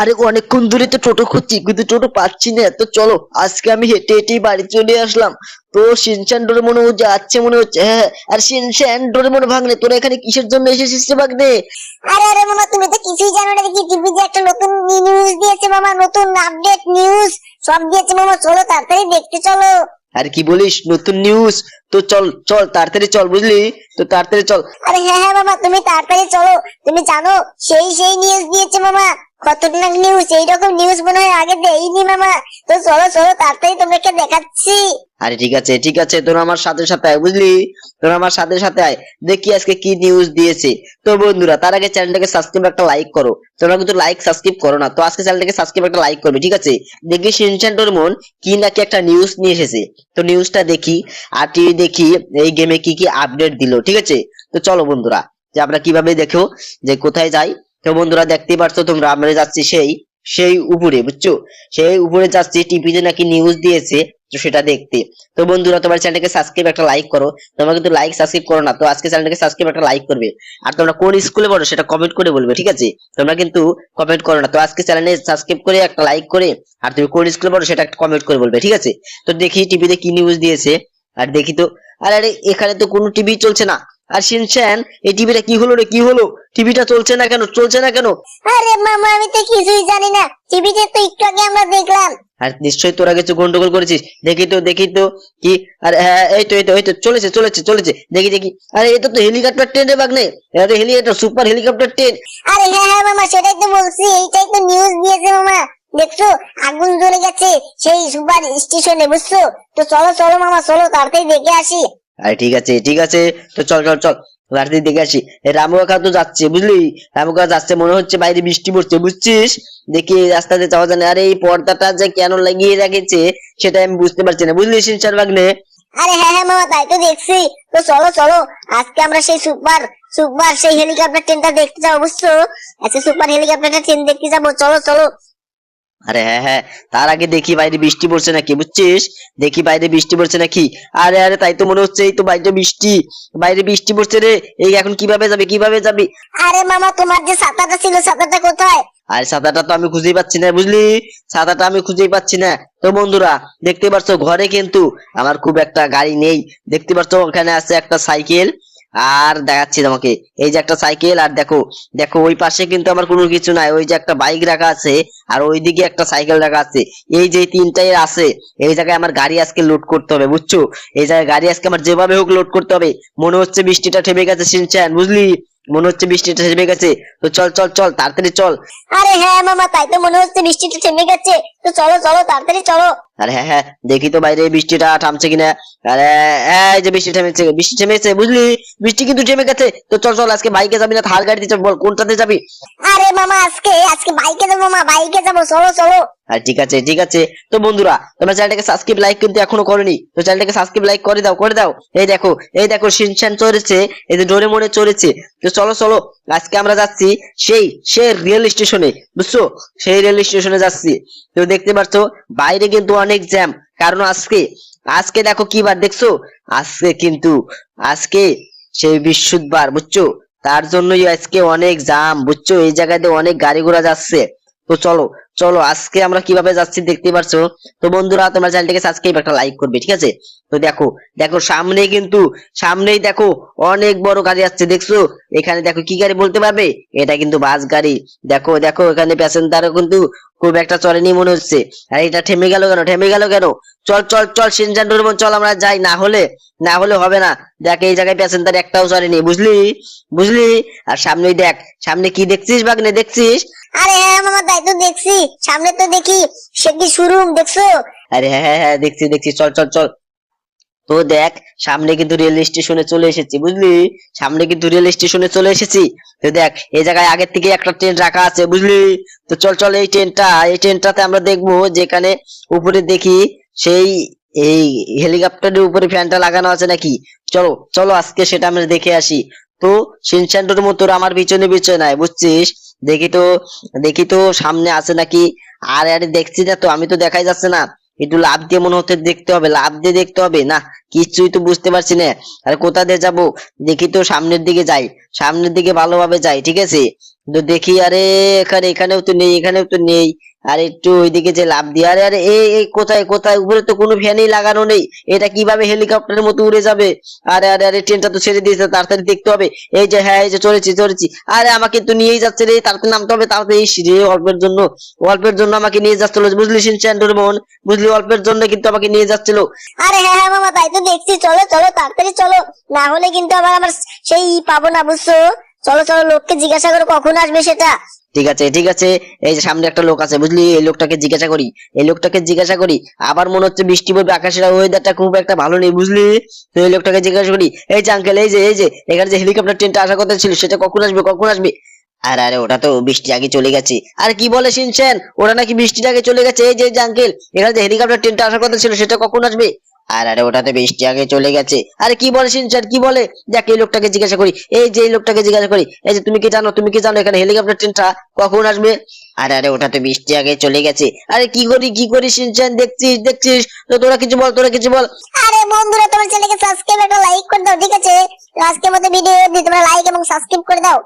আরে অনেকক্ষণ ধরে তো টোটো খুঁজছি কিন্তু টোটো পাচ্ছি না। তো চলো আজকে আমি হেঁটে হেঁটেই বাড়ি চলে আসলাম। তো সিনচান ডোরে মনে হচ্ছে যাচ্ছে মনে হচ্ছে হ্যাঁ আর সিনচান ডোরে মনে ভাঙলে তোরা এখানে কিসের জন্য এসেছিস রে ভাগ্নে? আরে আরে মামা তুমি তো কিছুই জানো না দেখি টিভিতে একটা নতুন নিউজ দিয়েছে মামা নতুন আপডেট নিউজ সব দিয়েছে মামা চলো তাড়াতাড়ি দেখতে চলো। আর কি বলিস নতুন নিউজ তো চল চল তাড়াতাড়ি চল বুঝলি? তো তাড়াতাড়ি চল। আরে হ্যাঁ হ্যাঁ মামা তুমি তাড়াতাড়ি চলো তুমি জানো সেই সেই নিউজ দিয়েছে মামা। খতরনাক নিউজ এইরকম নিউজ মনে হয় আগে দেয়নি মামা। তো চলো চলো তাড়াতাড়ি তোমাকে দেখাচ্ছি। আরে ঠিক আছে ঠিক আছে, তোরা আমার সাথে সাথে আয়, বুঝলি? তোরা আমার সাথে সাথে আয়। দেখি আজকে কি নিউজ দিয়েছে। তো বন্ধুরা, তার আগে চ্যানেলটাকে সাবস্ক্রাইব একটা লাইক করো। তোমরা কিন্তু লাইক সাবস্ক্রাইব করো না, তো আজকে চ্যানেলটাকে সাবস্ক্রাইব একটা লাইক করবে, ঠিক আছে? দেখি সিনচান মন কি নাকি একটা নিউজ নিয়ে এসেছে। তো নিউজটা দেখি, আর টিভি দেখি, এই গেমে কি কি আপডেট দিলো, ঠিক আছে? তো চলো বন্ধুরা, যে আমরা কীভাবে দেখো, যে কোথায় যাই তো বন্ধুরা দেখতেই পারছ তোমরা, আমরা যাচ্ছি সেই সেই উপরে, বুঝছ? সেই উপরে যাচ্ছি, টিভিতে নাকি নিউজ দিয়েছে, তো সেটা দেখতে। তো বন্ধুরা, তোমার চ্যানেলটাকে সাবস্ক্রাইব একটা লাইক করো। তোমরা কিন্তু লাইক সাবস্ক্রাইব করো না, তো আজকে চ্যানেলটাকে সাবস্ক্রাইব একটা লাইক করবে। আর তোমরা কোন স্কুলে পড়ো সেটা কমেন্ট করে বলবে, ঠিক আছে? তোমরা কিন্তু কমেন্ট করো না, তো আজকে চ্যানেলে সাবস্ক্রাইব করে একটা লাইক করে, আর তুমি কোন স্কুলে পড়ো সেটা একটা কমেন্ট করে বলবে, ঠিক আছে? তো দেখি টিভিতে কি নিউজ দিয়েছে, আর দেখি তো, আরে আরে, এখানে তো কোনো টিভি চলছে না। আর শিনচ্যান এই টিভিটা কি হলো রে? কি হলো? টিভিটা চলছে না কেন? চলছে না কেন? আরে মামা আমি তো কিছুই জানি না। টিভিতে তো একটু আগে আমরা দেখলাম। আর নিশ্চয়ই তোরা কিছু গন্ডগোল করেছিস। দেখি তো দেখি তো কি? আর হ্যাঁ এই তো এই তো এই তো চলেছে চলেছে চলেছে। দেখি দেখি। আরে এটা তো হেলিকপ্টার ট্রেন রে বাগনে। এটা তো হেলিকপ্টার সুপার হেলিকপ্টার ট্রেন আরে হ্যাঁ হ্যাঁ মামা সেটাই তো বলছি। এইটাই তো নিউজ দিয়েছে মামা। দেখছ? আগুন জ্বলে গেছে সেই সুপার স্টেশনে বুঝছ? তো চলো চলো মামা চলো তাড়াতাড়ি দেখে আসি। আরে ঠিক আছে ঠিক আছে। তো চল চল চল। রাত্রি দেখে আসি। রামু কাকা তো যাচ্ছে, বুঝলি? রামু কাকা যাচ্ছে, মনে হচ্ছে বাইরে বৃষ্টি পড়ছে, বুঝছিস? দেখি রাস্তাতে যাওয়া জানে আরে এই পর্দাটা যে কেন লাগিয়ে রেখেছে, সেটা আমি বুঝতে পারছি না। বুঝলি সিনচার বাগনে? আরে হ্যাঁ হ্যাঁ মামা, তাই তো দেখছি। তো চলো চলো। আজকে আমরা সেই সুপার সুপার, সেই হেলিকপ্টার ট্রেনটা দেখতে যাব, বুঝছ? আচ্ছা সুপার হেলিকপ্টার ট্রেন দেখতে যাব। চলো চলো। আরে হ্যাঁ হ্যাঁ তার আগে দেখি বাইরে বৃষ্টি পড়ছে নাকি বুঝছিস? দেখি বাইরে বৃষ্টি পড়ছে নাকি? আরে আরে তাই তো মনে হচ্ছে এই তো বাইরে বৃষ্টি। বাইরে বৃষ্টি পড়ছে রে এই এখন কীভাবে যাবে কীভাবে যাবি? আরে মামা তোমার যে ছাতাটা ছিল ছাতাটা কোথায়? আর ছাতাটা তো আমি খুঁজেই পাচ্ছি না বুঝলি? ছাতাটা আমি খুঁজেই পাচ্ছি না। তো বন্ধুরা দেখতে পাচ্ছ ঘরে কিন্তু আমার খুব একটা গাড়ি নেই। দেখতে পাচ্ছ ওখানে আছে একটা সাইকেল। আর দেখাচ্ছি তোমাকে। এই যে একটা সাইকেল, আর দেখো দেখো ওই পাশে কিন্তু আমার কোনো কিছু নাই। ওই যে একটা বাইক রাখা আছে, আর ওইদিকে একটা সাইকেল রাখা আছে। এই যে তিনটাই আছে, এই জায়গায় আমার গাড়ি আজকে লোড করতে হবে, বুঝছ? এই জায়গায় গাড়ি আজকে আমার যেভাবে হোক লোড করতে হবে। মনে হচ্ছে বৃষ্টিটা থেমে গেছে, সিনচ্যান, বুঝলি? মনে হচ্ছে বৃষ্টিটা থেমে গেছে। তো চল চল চল, তাড়াতাড়ি চল। আরে হ্যাঁ মামা, তাই তো মনে হচ্ছে বৃষ্টিটা থেমে গেছে। তো চলো চলো, তাড়াতাড়ি চলো। আরে হ্যাঁ হ্যাঁ দেখি তো বাইরে বৃষ্টিটা থামছে কিনা। আরে এই যে বৃষ্টি থেমেছে বৃষ্টি থেমেছে বুঝলি? বৃষ্টি কিন্তু থেমে গেছে। তো চল চল আজকে বাইকে যাবি না থার গাড়িতে যাবি বল কোনটাতে যাবি? আরে মামা আজকে আজকে বাইকে যাব মামা বাইকে যাব চলো চলো। আর ঠিক আছে ঠিক আছে। তো বন্ধুরা তোমরা চ্যানেলটাকে সাবস্ক্রাইব লাইক কিন্তু এখনও করনি তো চ্যানেলটাকে সাবস্ক্রাইব লাইক করে দাও করে দাও। এই দেখো এই দেখো শিনচান চড়েছে এই যে ডোরে মনে চড়েছে। তো চলো চলো আজকে আমরা যাচ্ছি সেই সেই রেল স্টেশনে বুঝছ? সেই রেল স্টেশনে যাচ্ছি। তো দেখতে পাচ্ছ বাইরে কিন্তু অনেক জ্যাম কারণ আজকে আজকে দেখো কি বার দেখছ? আজকে কিন্তু, আজকে সেই বিশুদ্ধবার, বুঝছ? তার জন্যই আজকে অনেক জাম বুঝছ? এই জায়গাতে অনেক গাড়ি ঘোড়া যাচ্ছে। তো চলো চলো, আজকে আমরা কীভাবে যাচ্ছি দেখতে পারছ? তো বন্ধুরা, তোমরা চ্যানেলটাকে সাবস্ক্রাইব একটা লাইক করবে, ঠিক আছে? তো দেখো দেখো সামনে কিন্তু, সামনেই দেখো, অনেক বড় গাড়ি আসছে, দেখছ? এখানে দেখো, কি গাড়ি বলতে পারবে? এটা কিন্তু বাস গাড়ি। দেখো দেখো, এখানে প্যাসেঞ্জারও কিন্তু খুব একটা চলেনি মনে হচ্ছে। আর, এটা থেমে গেল কেন? থেমে গেল কেন? চল চল চল, সিনজান ডোরেমন চল আমরা যাই। না হলে না হলে হবে না। দেখ, এই জায়গায় প্যাসেঞ্জার একটাও চলেনি বুঝলি? বুঝলি? আর সামনেই দেখ, সামনে কি দেখছিস বাগনে? দেখছিস? আরে হ্যাঁ মামা, তাই তো দেখছি। সামনে তো দেখি সে কি শোরুম দেখছ? আরে হ্যাঁ হ্যাঁ হ্যাঁ দেখছি দেখছি। চল চল চল। তো দেখ, সামনে কিন্তু রেল স্টেশনে চলে এসেছি, বুঝলি? সামনে কিন্তু রেল স্টেশনে চলে এসেছি। তো দেখ, এই জায়গায় আগের থেকে একটা ট্রেন রাখা আছে, বুঝলি? তো চল চল, এই ট্রেনটা, এই ট্রেনটাতে আমরা দেখব যেখানে উপরে দেখি সেই এই হেলিকপ্টারের উপরে ফ্যানটা লাগানো আছে নাকি? চলো চলো, আজকে সেটা আমরা দেখে আসি। তো সিনচান্ডোর মতো আমার পিছনে পিছনে নাই, বুঝছিস? দেখি তো দেখি তো সামনে আছে নাকি? আরে আরে দেখছি না তো, আমি তো দেখাই যাচ্ছে না। একটু লাভ দিয়ে মনে হচ্ছে দেখতে হবে লাভ দিয়ে দেখতে হবে। না কিছুই তো বুঝতে পারছি না। আর, কোথা দিয়ে যাব? দেখি তো সামনের দিকে যাই। সামনের দিকে ভালোভাবে যাই, ঠিক আছে? তো দেখি, আরে, এখানে, এখানেও তো নেই, এখানেও তো নেই। আর একটু ওইদিকে যে লাভ দিয়ে, আরে আরে এই কোথায় কোথায়? উপরে তো কোনো ফ্যানই লাগানো নেই। এটা কীভাবে হেলিকপ্টারের মতো উড়ে যাবে? আরে আরে আরে, ট্রেনটা তো ছেড়ে দিয়েছে, তাড়াতাড়ি দেখতে হবে। এই যে হ্যাঁ এই যে চলেছি চলেছি আরে, আমাকে তো নিয়েই যাচ্ছে রে, তাড়াতাড়ি নামতে হবে, তাড়াতাড়ি। রে, অল্পের জন্য অল্পের জন্য আমাকে নিয়ে যাচ্ছিল, বুঝলি সিনচ্যান ডোরেমন বুঝলি, অল্পের জন্য কিন্তু আমাকে নিয়ে যাচ্ছিল। আরে হ্যাঁ হ্যাঁ মামা, তাই তো দেখছি। চলো চলো, তাড়াতাড়ি চলো। না হলে কিন্তু আবার আমার সেই পাবো না, বুঝছ? চলো চলো, লোককে জিজ্ঞাসা করো, কখন আসবে সেটা। ঠিক আছে ঠিক আছে। এই যে সামনে একটা লোক আছে, বুঝলি? এই লোকটাকে জিজ্ঞাসা করি। এই লোকটাকে জিজ্ঞাসা করি। আবার মনে হচ্ছে বৃষ্টি পড়বে, আকাশের ওয়েদারটা খুব একটা ভালো নেই, বুঝলি? তো এই লোকটাকে জিজ্ঞাসা করি, এই যে আঙ্কেল এই যে এই যে, এখানে যে হেলিকপ্টার ট্রেনটা আসার কথা ছিল, সেটা কখন আসবে কখন আসবে? আরে আরে, ওটা তো বৃষ্টি আগে চলে গেছে। আর, কি বলে শুনছেন? ওটা নাকি বৃষ্টির আগে চলে গেছে? এই যে আঙ্কেল এখানে যে হেলিকপ্টার ট্রেনটা আসার কথা ছিল, সেটা কখন আসবে? আর, আরে ওটাতে বৃষ্টি আগে চলে গেছে। আরে, কি বলে শুনছেন? কি বলে? দেখ এই লোকটাকে জিজ্ঞাসা করি। এই যে এই লোকটাকে জিজ্ঞাসা করি, এই যে তুমি কি জানো, তুমি কি জানো এখানে হেলিকপ্টার ট্রেনটা কখন আসবে? আরে আরে ওটাতে বৃষ্টি আগে চলে গেছে। আরে, কি করি কি করি শুনছেন? দেখছিস দেখছিস? তো তোরা কিছু বল, তোরা কিছু বল। আরে বন্ধুরা, তোমার চ্যানেলকে সাবস্ক্রাইব একটা লাইক করে দাও, ঠিক আছে? তো আজকের মতো ভিডিও যদি তোমরা লাইক এবং সাবস্ক্রাইব করে দাও।